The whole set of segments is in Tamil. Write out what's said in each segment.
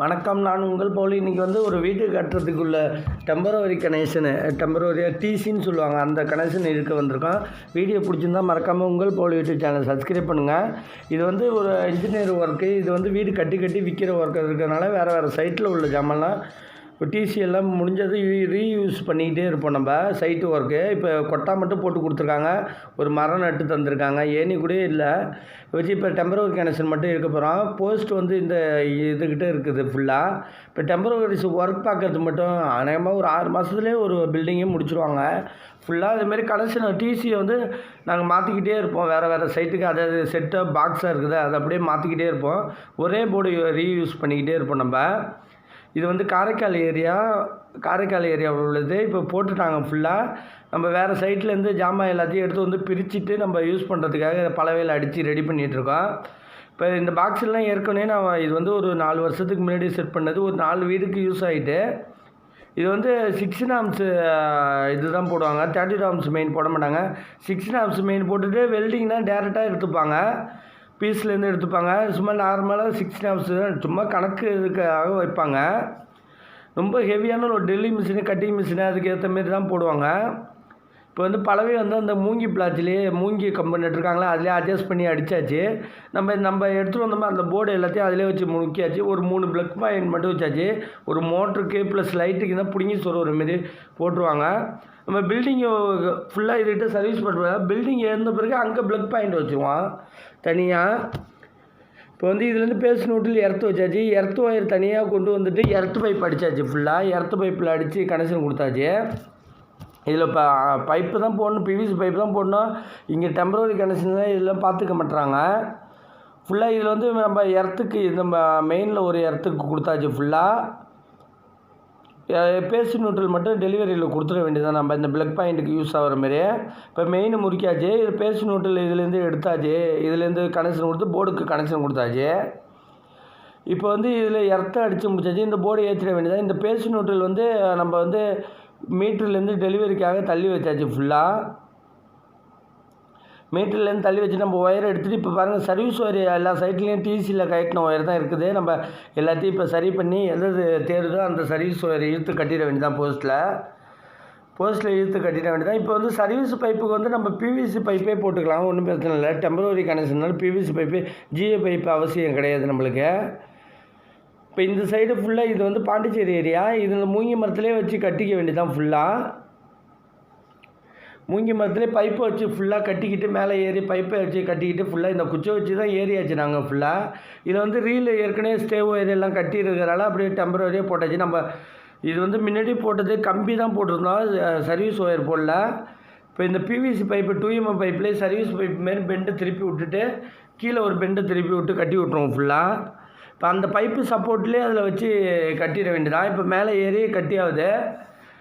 வணக்கம். நான் உங்கள் போல். இன்றைக்கி வந்து ஒரு வீடு கட்டுறதுக்குள்ள டெம்பரவரி கனெக்ஷனு டெம்பரவரியாக டிசின்னு சொல்லுவாங்க. அந்த கனெக்ஷன் இருக்க வந்திருக்கோம் வீடியோ பிடிச்சிருந்தா மறக்காமல் உங்கள் போல் யூடியூப் சேனல் சப்ஸ்கிரைப் பண்ணுங்கள் இது வந்து ஒரு இன்ஜினியர் ஒர்க்கு இது வந்து வீடு கட்டி கட்டி விற்கிற ஒர்க்கு இருக்கிறதுனால வேறு வேறு சைட்டில் உள்ள ஜாமான்லாம் இப்போ டிசி எல்லாம் முடிஞ்சது ரீயூஸ் பண்ணிக்கிட்டே இருப்போம் நம்ம. சைட்டு ஒர்க்கு இப்போ கொட்டா மட்டும் போட்டு கொடுத்துருக்காங்க. ஒரு மரம் நட்டு தந்திருக்காங்க. ஏனி கூட இல்லை. வச்சு இப்போ டெம்பரவரி கனெக்ஷன் மட்டும் இருக்க போகிறோம் போஸ்ட் வந்து இந்த இதுக்கிட்ட இருக்குது ஃபுல்லாக இப்போ டெம்பரவரி ஒர்க் பார்க்குறது மட்டும் அநேகமாக ஒரு ஆறு மாதத்துலேயே ஒரு பில்டிங்கே முடிச்சுருவாங்க. ஃபுல்லாக இதுமாரி கனெக்ஷன் டிசியை வந்து நாங்கள் மாற்றிக்கிட்டே இருப்போம். வேறு வேறு சைட்டுக்கு அதாவது செட்டாக பாக்ஸாக இருக்குது. அதை அப்படியே மாற்றிக்கிட்டே இருப்போம். ஒரே போர்டு ரீயூஸ் பண்ணிக்கிட்டே இருப்போம் நம்ம. இது வந்து காரைக்கால் ஏரியா காரைக்கால் ஏரியாவில் உள்ளது. இப்போ போட்டுட்டாங்க ஃபுல்லாக நம்ம வேறு சைட்லேருந்து ஜாமான் எல்லாத்தையும் எடுத்து வந்து பிரிச்சுட்டு நம்ம யூஸ் பண்ணுறதுக்காக பலவையில் அடித்து ரெடி பண்ணிகிட்ருக்கோம் இப்போ இந்த பாக்ஸ்லாம் ஏற்கனவே நான் இது வந்து ஒரு நாலு வருஷத்துக்கு முன்னாடி செட் பண்ணது. ஒரு நாலு வீடுக்கு யூஸ் ஆகிட்டு இது வந்து சிக்ஸ் நாம்ஸு இது தான் போடுவாங்க. தேர்ட்டி நாம்ஸ் மெயின் போட மாட்டாங்க. சிக்ஸ் நாம்ஸ் மெயின் போட்டுட்டு வெல்டிங்னா டேரெக்டாக எடுத்துப்பாங்க. பீஸ்லேருந்து எடுத்துப்பாங்க. சும்மா நார்மலாக சிக்ஸ்டி ஹவர்ஸ் தான் சும்மா கணக்கு இதுக்காக வைப்பாங்க. ரொம்ப ஹெவியான ஒரு டெல்லி மிஷினு கட்டிங் மிஷினு அதுக்கு ஏற்ற மாரி தான் போடுவாங்க. இப்போ வந்து பலவே வந்து அந்த மூங்கி பிளாச்சிலேயே மூங்கி கம்பெனி இருக்காங்களா அதிலே அட்ஜஸ்ட் பண்ணி அடித்தாச்சு நம்ம நம்ம எடுத்துகிட்டு வந்தோமா அந்த போர்டு எல்லாத்தையும் அதிலே வச்சு முக்கியாச்சு. ஒரு மூணு ப்ளக் பாயிண்ட் மட்டும் வச்சாச்சு. ஒரு மோட்டருக்கு ப்ளஸ் லைட்டுக்கு தான் பிடுங்கி சொல்கிற மாரி போட்டுருவாங்க. நம்ம பில்டிங்கு ஃபுல்லாக இதுகிட்ட சர்வீஸ் பண்ணுறோம் பில்டிங் இருந்த பிறகு அங்கே ப்ளக் பாயிண்ட் வச்சுருவான் தனியாக இப்போ வந்து இதுலேருந்து பேஸ் நோட்டில் எர்த்து வச்சாச்சு. எர்த்து ஒயர் தனியாக கொண்டு வந்துட்டு எர்த்து பைப் அடித்தாச்சு ஃபுல்லாக எர்த்து பைப்பில் அடித்து கனெக்ஷன் கொடுத்தாச்சு. இதில் இப்போ பைப்பு தான் போடணும் பிவிசி பைப்பு தான் போடணும். இங்கே டெம்பரவரி கனெக்ஷன்லாம் இதெல்லாம் பார்த்துக்க மாட்டுறாங்க ஃபுல்லாக இதில் வந்து நம்ம எர்த்துக்கு நம்ம மெயினில் ஒரு இரத்துக்கு கொடுத்தாச்சு ஃபுல்லாக பேசி நியூட்ரல் மட்டும் டெலிவரியில் கொடுத்துட வேண்டியதான் நம்ம இந்த பிளக் பாயிண்ட்டுக்கு யூஸ் ஆகிற மாதிரி இப்போ மெயின் முறிக்காச்சு இது பேசி நியூட்ரல் இதுலேருந்து எடுத்தாச்சு. இதுலேருந்து கனெக்ஷன் கொடுத்து போர்டுக்கு கனெக்ஷன் கொடுத்தாச்சு. இப்போ வந்து இதில் எர்த்தை அடித்து முடிச்சாச்சு. இந்த போர்டு ஏற்றிட வேண்டியதான் இந்த பேசி நியூட்ரல் வந்து நம்ம வந்து மீட்டர்லேருந்து டெலிவரிக்காக தள்ளி வச்சாச்சு ஃபுல்லாக மீட்டர்லேருந்து தள்ளி வச்சு நம்ம ஒயரை எடுத்துகிட்டு இப்போ பாருங்கள் சர்வீஸ் ஒயர் எல்லா சைட்லேயும் டிசியில் கட்டின ஒயர் தான் இருக்குது. நம்ம எல்லாத்தையும் இப்போ சரி பண்ணி எது தேடுதோ அந்த சர்வீஸ் ஒயரை இழுத்து கட்டிட வேண்டியதான் போஸ்ட்டில் போஸ்ட்டில் இழுத்து கட்டிட வேண்டியதான் இப்போ வந்து சர்வீஸ் பைப்புக்கு வந்து நம்ம பிவிசி பைப்பே போட்டுக்கலாம். ஒன்றும் பிரச்சனை இல்லை. டெம்பரவரி கனெக்ஷன்னால பிவிசி பைப்பு ஜிஏ பைப்பு அவசியம் கிடையாது நம்மளுக்கு. இப்போ இந்த சைடு ஃபுல்லாக இது வந்து பாண்டிச்சேரி ஏரியா இதில் மூங்கி மரத்துலேயே வச்சு கட்டிக்க வேண்டியதான் ஃபுல்லாக மூங்கி மரத்துலேயே பைப்பை வச்சு ஃபுல்லாக கட்டிக்கிட்டு மேலே ஏறி பைப்பை வச்சு கட்டிக்கிட்டு ஃபுல்லாக இந்த குச்சை வச்சு தான் ஏறியாச்சு நாங்கள் ஃபுல்லாக இதில் வந்து ரீல் ஏற்கனவே ஸ்டே ஒயர் எல்லாம் கட்டி இருக்கிறனால அப்படியே டெம்பரரியாக போட்டாச்சு. நம்ம இது வந்து முன்னாடி போட்டது கம்பி தான் போட்டிருந்தோம். சர்வீஸ் ஒயர் போடல. இப்போ இந்த PVC pipe two M M பைப்லேயே service pipe மாரி பெண்டை திருப்பி விட்டுட்டு கீழே ஒரு பெண்டை திருப்பி விட்டு கட்டி விட்ருவோம் ஃபுல்லாக இப்போ அந்த பைப்பு சப்போர்ட்லேயே அதில் வச்சு கட்டிட வேண்டியதான் இப்போ மேலே ஏறி கட்டியாவது.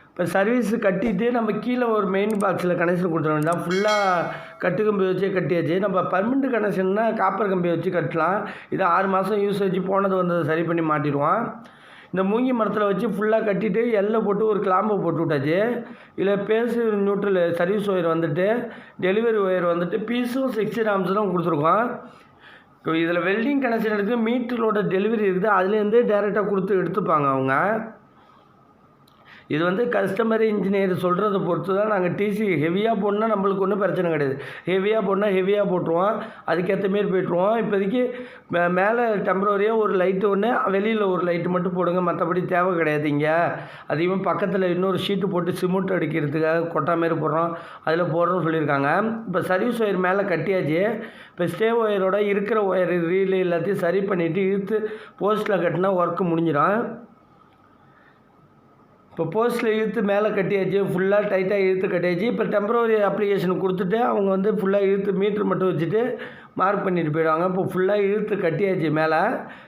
இப்போ சர்வீஸ் கட்டிட்டு நம்ம கீழே ஒரு மெயின் பாக்ஸில் கனெக்ஷன் கொடுத்துட வேண்டியதான் ஃபுல்லாக கட்டு கம்பி வச்சே கட்டியாச்சு. நம்ம பர்மனெண்ட் கனெக்ஷன்னா காப்பர் கம்பி வச்சு கட்டலாம். இது ஆறு மாதம் யூஸ் வச்சு போனது வந்ததை சரி பண்ணி மாட்டிடுவோம். இந்த மூங்கி மரத்தில் வச்சு ஃபுல்லாக கட்டிட்டு எல்லை போட்டு ஒரு கிளாம்பை போட்டு விட்டாச்சு. இதில் பேசு நியூட்ரல் சர்வீஸ் ஒயர் வந்துட்டு டெலிவரி ஒயர் வந்துட்டு பீஸும் சிக்ஸ்டி ராம்ஸ் தான் கொடுத்துருக்கோம். இதில் வெல்டிங் கனெக்ஷன் இருக்குது மீட்டரோட டெலிவரி இருக்குது அதுலேருந்தே டேரெக்டாக கொடுத்து எடுத்துப்பாங்க அவங்க. இது வந்து கஸ்டமர் இன்ஜினியர் சொல்கிறத பொறுத்து தான் நாங்கள் டிசி ஹெவியாக போடணுன்னா நம்மளுக்கு ஒன்றும் பிரச்சனை கிடையாது. ஹெவியாக போடணுன்னா ஹெவியாக போட்டுருவோம். அதுக்கேற்ற மாரி போய்ட்டுருவோம். இப்போதைக்கு மே மேலே டெம்பரவரியாக ஒரு லைட்டு ஒன்று வெளியில் ஒரு லைட்டு மட்டும் போடுங்க. மற்றபடி தேவை கிடையாது இங்கே. அதிகமாக பக்கத்தில் இன்னொரு ஷீட்டு போட்டு சிமெண்ட் அடிக்கிறதுக்காக கொட்டா மாரி போடுறோம். அதில் போடுறோம்னு சொல்லியிருக்காங்க. இப்போ சர்வீஸ் ஒயர் மேலே கட்டியாச்சு. இப்போ ஸ்டே ஒயரோட இருக்கிற ஒயர் ரீல் எல்லாத்தையும் சரி பண்ணிவிட்டு இழுத்து போஸ்ட்டில் கட்டினா ஒர்க்கு முடிஞ்சிடும். இப்போ போஸ்ட்டில் இழுத்து மேலே கட்டியாச்சு ஃபுல்லாக டைட்டாக இழுத்து கட்டியாச்சு. இப்போ டெம்பரவரி அப்ளிகேஷன் கொடுத்துட்டு அவங்க வந்து ஃபுல்லாக இழுத்து மீட்ரு மட்டும் வச்சுட்டு மார்க் பண்ணிட்டு போயிடுவாங்க. இப்போ ஃபுல்லாக இழுத்து கட்டியாச்சு மேலே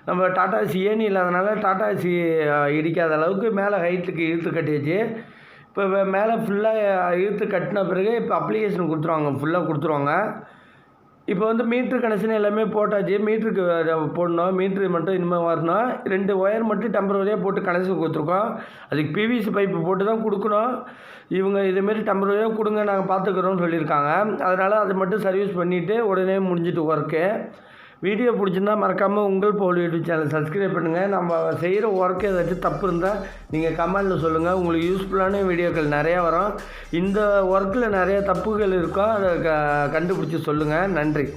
நம்ம டாடா சி ஏணி இல்லாதனால டாடா சி இடிக்காத அளவுக்கு மேலே ஹைட்டுக்கு இழுத்து கட்டியாச்சு. இப்போ மேலே ஃபுல்லாக இழுத்து கட்டின பிறகு இப்போ அப்ளிகேஷன் கொடுத்துருவாங்க ஃபுல்லாக கொடுத்துருவாங்க. இப்போ வந்து மீட்ரு கனெக்ஷன் எல்லாமே போட்டாச்சு. மீட்ருக்கு போடணும். மீட்ரு மட்டும் இனிமேல் வரணும். ரெண்டு ஒயர் மட்டும் டெம்பரவரியாக போட்டு கனெக்ஷன் கொடுத்துருக்கோம். அதுக்கு பிவிசி பைப்பு போட்டு தான் கொடுக்கணும். இவங்க இதுமாரி டெம்பரவரியாக கொடுங்க நாங்கள் பார்த்துக்குறோம்னு சொல்லியிருக்காங்க. அதனால் அதை மட்டும் சர்வீஸ் பண்ணிவிட்டு உடனே முடிஞ்சிட்டு ஒர்க்கு வீடியோ பிடிச்சிருந்தா மறக்காமல் உங்கள் போல் யூடியூப் சேனல் சப்ஸ்கிரைப் பண்ணுங்கள் நம்ம செய்கிற ஒர்க்கு ஏதாச்சும் தப்பு இருந்தால் நீங்கள் கமெண்டில் சொல்லுங்கள் உங்களுக்கு யூஸ்ஃபுல்லான வீடியோக்கள் நிறையா வரும். இந்த ஒர்க்கில் நிறைய தப்புகள் இருக்கும் அதை க கண்டுபிடிச்சி சொல்லுங்கள் நன்றி.